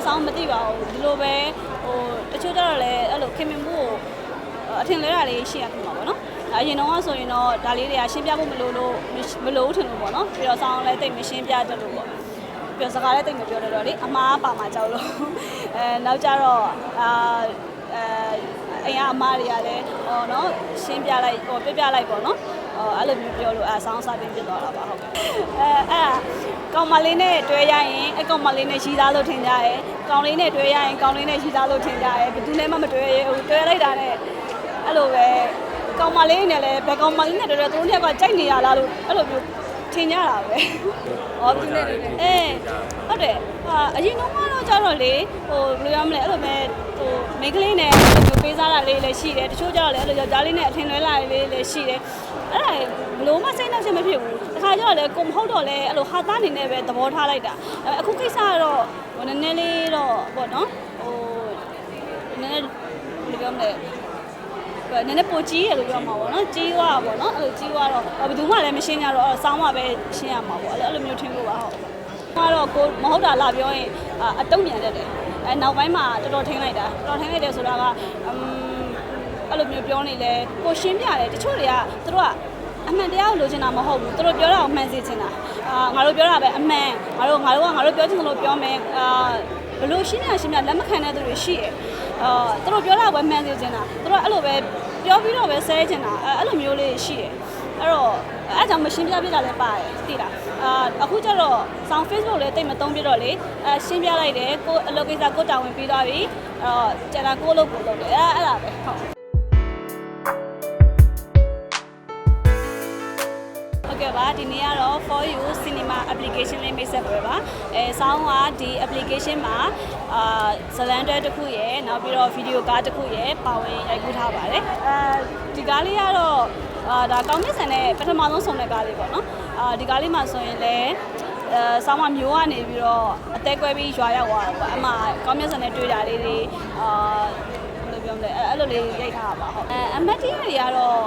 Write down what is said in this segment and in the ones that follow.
လည်းစောင်းမသိပါဘူးဒီလိုပဲဟိုတချို့ကျတော့လည်းအဲ့လိုခင်မင်မှုကိုအထင်လဲတာလေးရှိရဖြစ်မှာပေါ့နော်အရင်တော့ဆိုရင်တော့ဒါလေးတွေကရှင်းပြဖို့မလိုလို့မလိုဘူးထင်လို့ပေါ့နော်ပြီးတော့စောင်းလည်းတိတ်မရှင်းပြတတ်လို့ပေါ့ပြီးတော့စကားလည်းတိတ်မပြောတတ်တော့လေအမားပါမှာကြောက်လို့အဲနောက်ကြတော့အာအဲအိမ်ကအမားတွေကလည်းဟောနော်ရှင်းပြလိုက်ဟောပြပြလိုက်ပေါ့နော်ဟောအဲ့လိုမျိုးပြောလို့အဲဆောင်းစားတင်ပြသွားတာပါဟုတ်ကဲ့အဲအဲ့ ကောင်မလေးနဲ့တွဲရရင်အကောင်မလေးနဲ့ရှိသားလို့ထင်ကြရဲကောင်လေးနဲ့တွဲရရင်ကောင်လေးနဲ့ရှိသားလို့ထင်ကြရဲဘယ်သူနဲ့မှမတွဲရဘူးတွဲလိုက်တာနဲ့အဲ့လိုပဲကောင်မလေးနဲ့လည်းဘယ်ကောင်မလေးနဲ့တွဲတယ်သူတို့နှစ်ယောက်ကကြိုက်နေရလားလို့အဲ့လိုမျိုးထင်ကြတာပဲဟောသူနဲ့တွဲတယ်အေးဟုတ်တယ်ဟာအရင်တော့ကတော့ကြတော့လေဟိုဘယ်လိုရမလဲအဲ့လိုပဲဟိုမိန်းကလေးနဲ့အဲ့လိုမျိုးပေးစားတာလေးလည်းရှိတယ်တချို့ကြတော့လည်းအဲ့လိုယောက်ျားလေးနဲ့အထင်လွဲလာလေးလည်းရှိတယ်အဲ့ဒါ ဘလို့မစိတ်နှောက်ချက်မဖြစ်ဘူးတခါကျတော့လေကိုမဟုတ်တော့လေအဲ့လိုဟာသားအနေနဲ့ပဲသဘောထားလိုက်တာအခုကိစ္စကတော့ဟိုနည်းနည်းလေးတော့ပေါ့နော်ဟိုနည်းနည်းဘယ်လိုပြောမလဲနည်းနည်းပိုကြီးရလို့ပြောမှာပေါ့နော်ကြီးသွားတာပေါ့နော်အဲ့လိုကြီးသွားတော့ဘယ်သူမှလည်းမရှင်းကြတော့စောင်းမှပဲရှင်းရမှာပေါ့အဲ့လိုမျိုးထင်လို့ပါဟုတ်ကတော့ကိုမဟုတ်တာလာပြောရင်အတုံးမြန်တတ်တယ်အဲနောက်ပိုင်းမှာတော်တော်ထင်းလိုက်တာတော်တော်ထင်းလိုက်တယ်ဆိုတာကအမ်အဲ့လိုမျိုးပြောနေလဲကိုရှင်းပြတယ်တချို့တွေကသူတို့က အမှန်တရားကိုလိုချင်တာမဟုတ်ဘူးသူတို့ပြောတာကိုမှန်စေချင်တာအာငါတို့ပြောတာပဲအမှန်ငါတို့ငါတို့ကငါတို့ပြောချင်တယ်လို့ပြောမယ်အာဘလို့ရှင်းပြရှင်းပြလက်မခံတဲ့သူတွေရှိတယ်အာသူတို့ပြောတာပဲမှန်စေချင်တာသူတို့အဲ့လိုပဲပြောပြီးတော့ပဲဆဲချင်တာအဲ့လိုမျိုးလေးရှိတယ်အဲ့တော့အဲ့ကြောင့်မရှင်းပြပြတာလည်းပါတယ်သိလားအာအခုကျတော့ဆောင်း Facebook လည်းတိတ်မသုံးပြတော့လေအဲရှင်းပြလိုက်တယ်ကိုအလုပ်ကိစ္စကိုတာဝန်ပြီးသွားပြီအဲ့တော့ကျန်တာကိုလုပ်ကိုလုပ်တယ်အဲ့အဲ့ဒါပဲဟုတ် ဟုတ်ကဲ့ပါဒီနေ့ကတော့ for you cinema application လေးမိတ်ဆက်ပွဲပါအဲဆောင်းကဒီ application မှာအာဇလန်တွဲတစ်ခုရယ်နောက်ပြီးတော့ video ကားတစ်ခုရယ်ပါဝင်ရိုက်ကူးထားပါတယ်အဲဒီကားလေးကတော့အာဒါကောင်းမြတ်ဆန်တဲ့ပထမဆုံးဆုံတဲ့ကားလေးပေါ့နော်အာဒီကားလေးမှာဆိုရင်လည်းအဲဆောင်းမမျိုးကနေပြီးတော့အသက်ကွဲပြီးရွာရောက်သွားတာပေါ့အမှကောင်းမြတ်ဆန်နဲ့တွေ့တာလေးတွေအာဘယ်လိုပြောမလဲအဲ့လိုလေးရိုက်ထားတာပါဟုတ်အဲအမတ်တီးတွေကတော့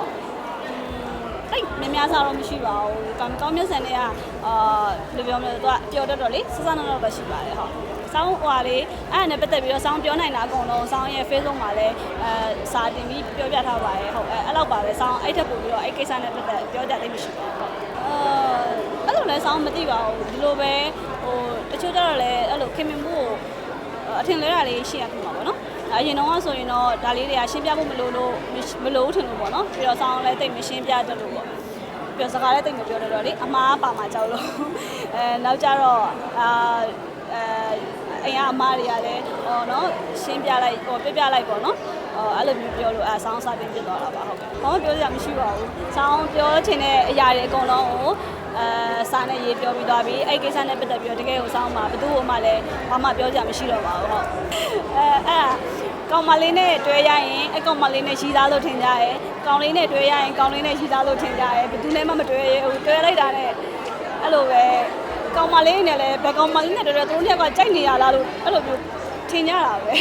တိတ်များများစားတော့မရှိပါဘူး။ကောင်းကောင်းမြတ်ဆန်တွေကအာဘယ်လိုပြောမလဲသူကပျော်တတ်တော့လေစစနတော့ပဲရှိပါတယ်ဟုတ်။ဆောင်းဟွာလေးအဲ့ဒါနဲ့ပတ်သက်ပြီးတော့ဆောင်းပြောနိုင်တာအကုန်လုံးဆောင်းရဲ့ Facebook မှာလည်းအဲစာတင်ပြီးပြောပြထားပါတယ်ဟုတ်အဲအဲ့လောက်ပါပဲဆောင်းအဲ့ထက်ပို့ပြီးတော့အဲ့ကိစ္စနဲ့ပတ်သက်ပြောကြသိမရှိပါဘူးဟုတ်။အဲအဲ့လိုလဲဆောင်းမသိပါဘူးဒီလိုပဲဟိုတချို့ကျတော့လည်းအဲ့လိုခင်မင်မှုကိုအထင်လဲတာလေးရှိရဖြစ်မှာပေါ့နော်။ အရင်တော့ဆိုရင်တော့ဒါလေးတွေကရှင်းပြဖို့မလိုလို့မလိုဘူးထင်လို့ပေါ့နော်ပြီးတော့ဆောင်းလည်းတိတ်မရှင်းပြတတ်လို့ပေါ့ပြောစကားလည်းတိတ်မပြောတတ်တော့လေအမားပါမှာကြောက်လို့အဲနောက်ကြတော့အာ အဲအိမ်ကအမားတွေကလည်းဟောနော်ရှင်းပြလိုက်ဟောပြပြလိုက်ပေါ့နော်ဟောအဲ့လိုမျိုးပြောလို့အဲဆောင်းစားတင်ပြသွားတာပါဟုတ်ကဲ့ဘာမှပြောစရာမရှိပါဘူးဆောင်းပြောချင်တဲ့အရာတွေအကုန်လုံးကိုအဲစာနဲ့ရေးပြောပြီးသွားပြီအဲ့ကိစ္စနဲ့ပတ်သက်ပြီးတော့တကယ်ကိုဆောင်းမှာဘယ်သူမှလည်းဘာမှပြောစရာမရှိတော့ပါဘူးဟုတ်အဲအဲ့ကောင်မလေးနဲ့တွဲရရင်အကောင်မလေးနဲ့ရှိသားလို့ထင်ကြရဲကောင်လေးနဲ့တွဲရရင်ကောင်လေးနဲ့ရှိသားလို့ထင်ကြရဲဘယ်သူနဲ့မှမတွဲရဘူးတွဲလိုက်တာနဲ့အဲ့လိုပဲ ကောင်မလေးနဲ့လည်းဘယ်ကောင်မလေးနဲ့တွဲတယ်သူတို့နှစ်ယောက်ကကြိုက်နေရလားလို့အဲ့လိုမျိုးထင်ကြတာပဲ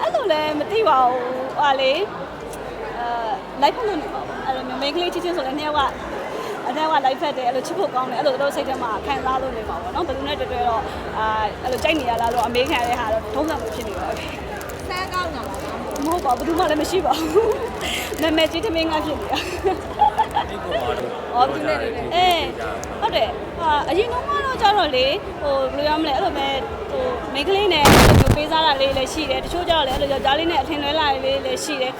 အဲ့လိုလည်းမသိပါဘူးဟာလေအဲလိုက်ဖက်လို့နေပါဘူးအဲ့လိုမျိုးမိန်းကလေးချင်းချင်းဆိုလည်းနှစ်ယောက်ကအတဲ့ကလိုက်ဖက်တယ်အဲ့လိုချစ်ဖို့ကောင်းတယ်အဲ့လိုတော့စိတ်ထဲမှာခံစားလို့နေပါဘောเนาะဘယ်သူနဲ့တွေ့တွေ့တော့အာအဲ့လိုကြိုက်နေရလားလို့အမေခံရတဲ့ဟာတော့ထုံးစံလိုဖြစ်နေပါပြီ ဆဲကောင်းတာပါလား မဟုတ်ပါဘူးဘယ်သူမှလည်းမရှိပါဘူးနာမည်ကြီးသမင်းကဖြစ်နေတာ ဒီပေါ်မှာတော့ဟောသူနဲ့အေးဟုတ်တယ်ဟာအရင်တော့ကတော့ကြတော့လေဟိုဘယ်လိုရမလဲအဲ့လိုပဲဟိုမိန်းကလေးနဲ့အဲ့လိုမျိုးပေးစားတာလေးလည်းရှိတယ်တချို့ကြတော့လည်းအဲ့လိုယောက်ျားလေးနဲ့အထင်လွဲလာလေးလည်းရှိတယ်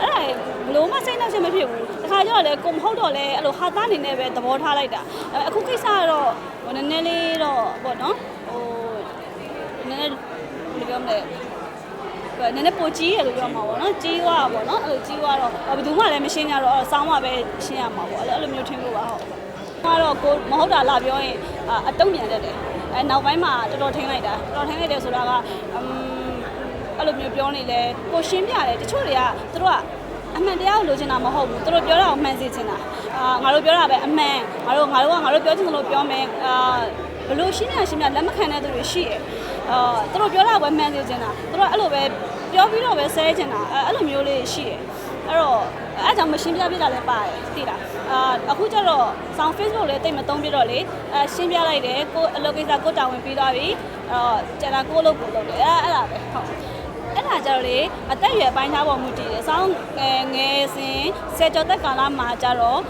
အဲ့ဒါဘလို့မစိတ်နှောက်ချက်မဖြစ်ဘူးတခါကျတော့လေကိုမဟုတ်တော့လေအဲ့လိုဟာသားအနေနဲ့ပဲသဘောထားလိုက်တာအခုကိစ္စကတော့ဟိုနည်းနည်းလေးတော့ပေါ့နော်ဟိုနည်းနည်းဘယ်လိုပြောမလဲ နည်းနည်းပိုကြီးရလို့ပြောမှာပေါ့နော်ကြီးသွားတာပေါ့နော်အဲ့လိုကြီးသွားတော့ဘယ်သူမှလည်းမရှင်းကြတော့ဆောင်းမှပဲရှင်းရမှာပေါ့အဲ့လိုမျိုးထင်လို့ပါဟုတ်ကတော့ကိုမဟုတ်တာလာပြောရင်အတုံးမြန်တတ်တယ်အဲနောက်ပိုင်းမှာတော်တော်ထင်းလိုက်တာတော်တော်ထင်းလိုက်တယ်ဆိုတာကအမ်အဲ့လိုမျိုးပြောနေလဲကိုရှင်းပြတယ်တချို့တွေကသူတို့ကအမှန်တရားကိုလိုချင်တာမဟုတ်ဘူးသူတို့ပြောတာကိုမှန်စေချင်တာအာငါတို့ပြောတာပဲအမှန်ငါတို့ငါတို့ကငါတို့ပြောချင်တယ်လို့ပြောမယ်အာဘလို့ရှင်းရရှင်းပြလက်မခံတဲ့သူတွေရှိတယ် အာသူတို့ပြောတာပဲမှန်စေချင်တာသူတို့အဲ့လိုပဲပြောပြီးတော့ပဲဆဲချင်တာအဲ့လိုမျိုးလေးရှိတယ်အဲ့တော့အဲ့ကြောင့်မရှင်းပြပြတာလည်းပါတယ်သိလားအာအခုကျတော့ဆောင်း Facebook လည်းတိတ်မသုံးပြတော့လေအဲရှင်းပြလိုက်တယ်ကိုအလုပ်ကိစ္စကိုတာဝန်ပြီးသွားပြီအဲ့တော့ကျန်တာကိုလုပ်ကိုလုပ်တယ်အဲ့အဲ့ဒါပဲဟုတ်အဲ့ဒါကြတော့လေအသက်အရွယ်ပိုင်းခြားပေါ်မူတည်တယ်။ဆောင်းငယ်ငယ်စဉ်ဆယ်ကျော်သက်ကာလမှာကြတော့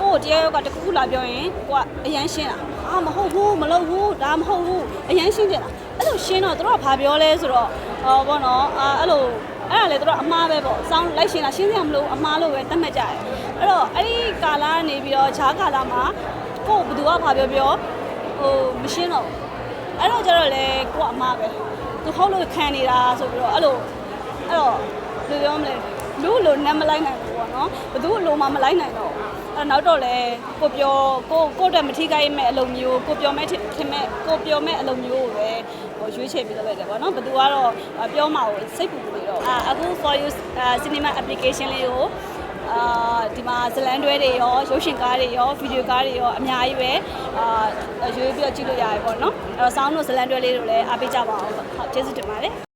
ကိုယ်တရားရောက်ကတခုခုလာပြောရင်ကိုကအရန်ရှင်းတာ။အာမဟုတ်ဘူးမလုပ်ဘူးဒါမဟုတ်ဘူးအရန်ရှင်းကြတာ။ အဲ့လိုရှင်းတော့တို့ကဘာပြောလဲဆိုတော့ဟောဘောနော်အာအဲ့လိုအဲ့ဒါလေတို့ကအမှားပဲပေါ့။ဆောင်းလိုက်ရှင်းတာရှင်းစရာမလိုဘူးအမှားလို့ပဲသတ်မှတ်ကြတယ်။အဲ့တော့အဲ့ဒီကာလကနေပြီးတော့ခြားကာလမှာကိုယ်ဘယ်သူကဘာပြောပြောဟိုမရှင်းတော့ဘူး။အဲ့တော့ကျတော့လေကိုကအမှားပဲ။သူဟုတ်လို့ခံနေတာဆိုပြီးတော့အဲ့လိုအဲ့တော့ဘယ်လိုပြောမလဲ လူလိုနမ်းမလိုက်နိုင်ဘူးပေါ့နော်ဘသူ့လိုမှမလိုက်နိုင်တော့ဘူးအဲ့နောက်တော့လေကိုပြောကိုကိုတက်မထိခိုက်မဲ့အလုပ်မျိုးကိုပြောမဲ့ထင်မဲ့ကိုပြောမဲ့အလုပ်မျိုးကိုပဲဟိုရွေးချယ်ပြီးလုပ်လိုက်တယ်ပေါ့နော်ဘသူကတော့ပြောမှာကိုစိတ်ပူနေတော့အာအခု for you cinema application လေးကိုအာဒီမှာဇလန်တွဲတွေရောရုပ်ရှင်ကားတွေရောဗီဒီယိုကားတွေရောအများကြီးပဲအာရွေးပြီးတော့ကြည့်လို့ရတယ်ပေါ့နော်အဲ့တော့ဆောင်းတို့ဇလန်တွဲလေးတို့လည်းအားပေးကြပါအောင်ဟုတ်ကျေးဇူးတင်ပါတယ်